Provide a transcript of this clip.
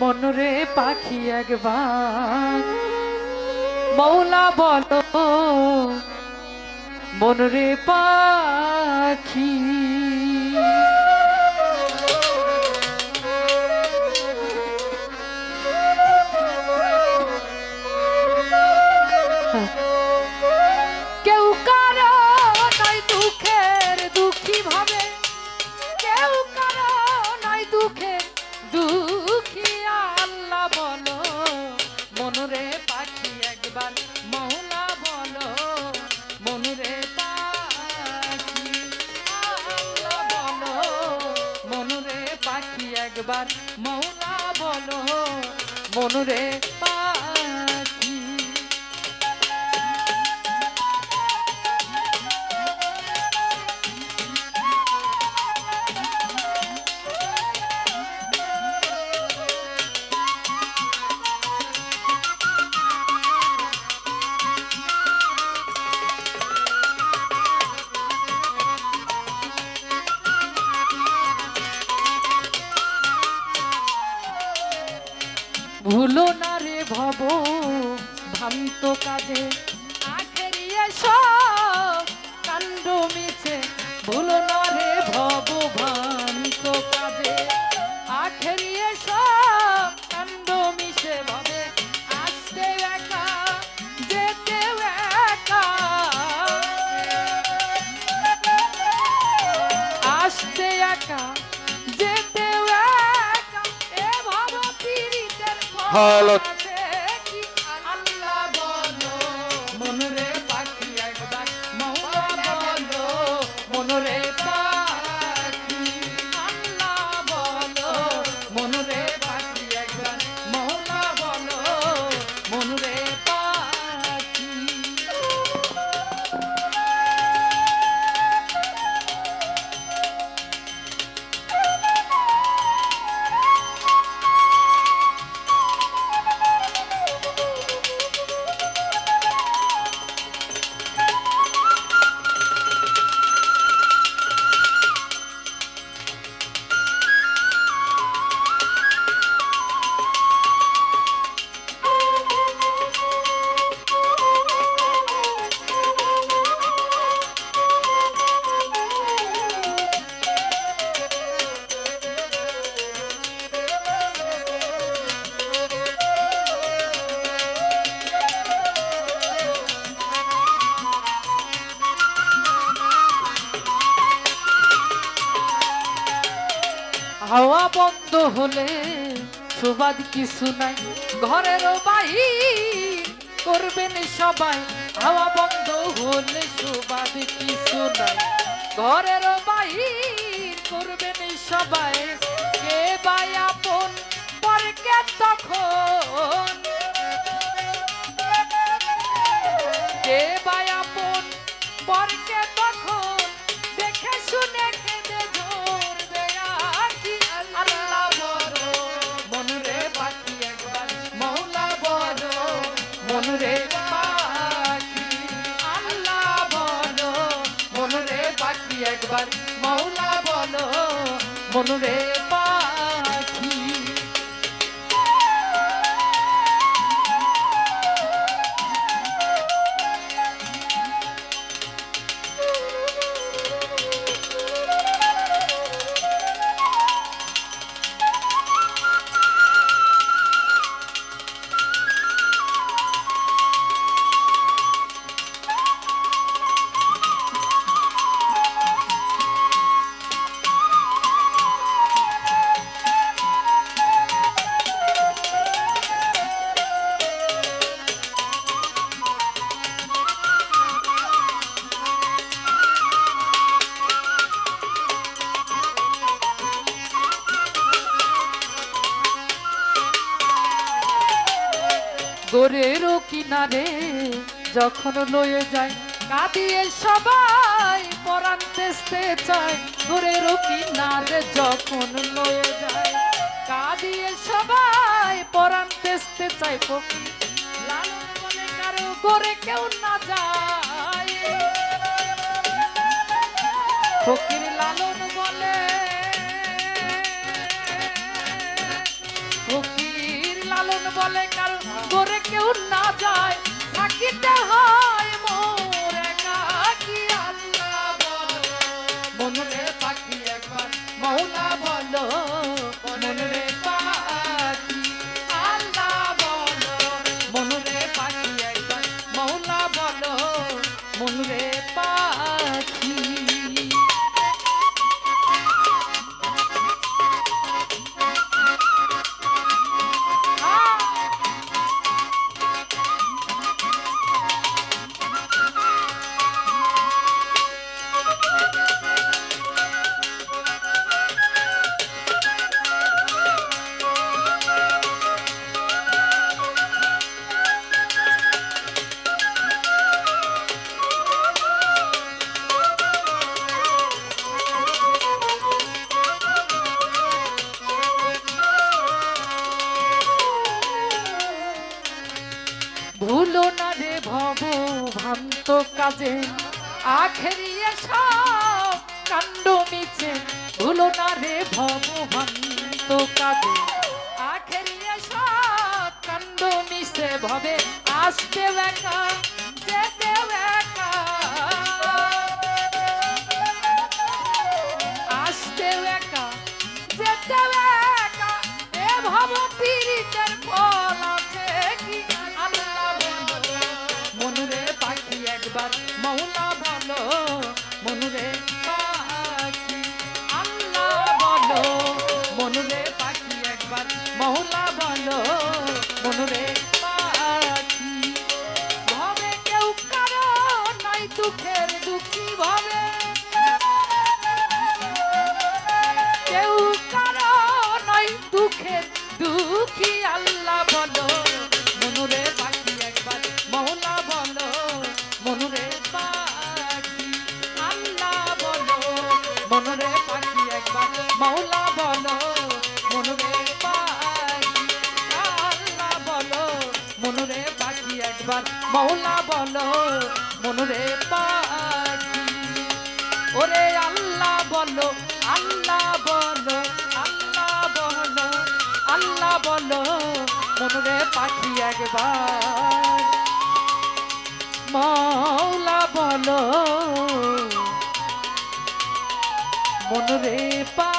মনরে পাখি একবার। মৌলা বলো মনরে পাখি একবার মৌলা বলো মনুরে পাখি ভুলো না রে ভব ভান্ত কাজে। আখেরিয়ে কাণ্ড মিছে ভুলো না রে ভব ভ্রান্ত পীড়িতের বন্ধ হলে সুবাদ কিছু নাই। ঘরের বাই করবেন সবাই, হাওয়া বন্ধ হলে সুবাদ কিছু নাই। ঘরের বাই করবেন সবাই গোরেরও কিনারে যখন লয়ে যায়, কাঁদিয়ে সবাই পরান তেসতে চায়। গোরেরও কিনারে যখন লয়ে যায়, কাঁদিয়ে সবাই পরান তেসতে চায়। ফকির, লালন বলে কারও গোরে কেউ না যায়। বলে কার করে কেউ না যায়। থাকিতে হয় মোর একাকি আল্লাহ বলো। মনরে থাকি একবার মৌলা বলো। ভুলো না রে ভব ভান্ত কাজে। আখেরিয়ে সব কাণ্ড মিছে, ভুলো না রে ভব ভান্ত কাজে। আখেরিয়ে সব কাণ্ড মিছে, ভবে আসতে দেখা, যেতে একা মনুরে মনুরে পাখি একবার। মৌলা বলো, মনুরে পাখি। ওরে আল্লাহ বলো আল্লাহ বলো আল্লাহ বলো আল্লাহ বলো, মনরে পাখি একবার। মৌলা বলো, মনরে পা